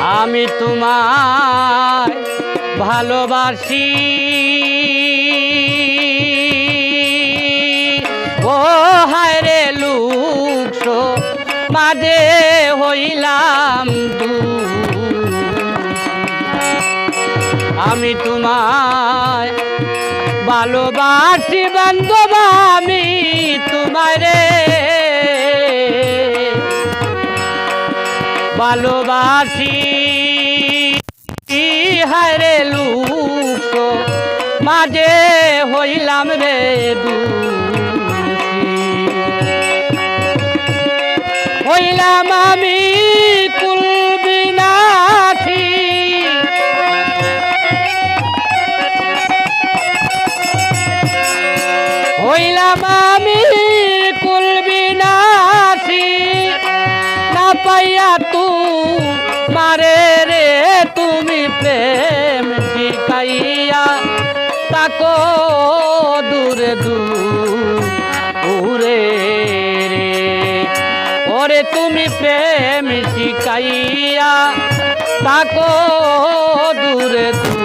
আমি তোমায় ভালোবাসি। ও হায় রে লুকশো মাঝে হইলাম আমি তোমায় ভালোবাসি বান্ধব আমি। ভালোবাসি হারে লুক মাঝে হইলাম রে। হইলাম আমি হইলাম আমি পাইয়া তু মারে রে, তুমি প্রেম শিখাইয়া তাকো দূরে দূরে রে। ওরে তুমি প্রেম শিখাইয়া তাকো দূরে দূরে।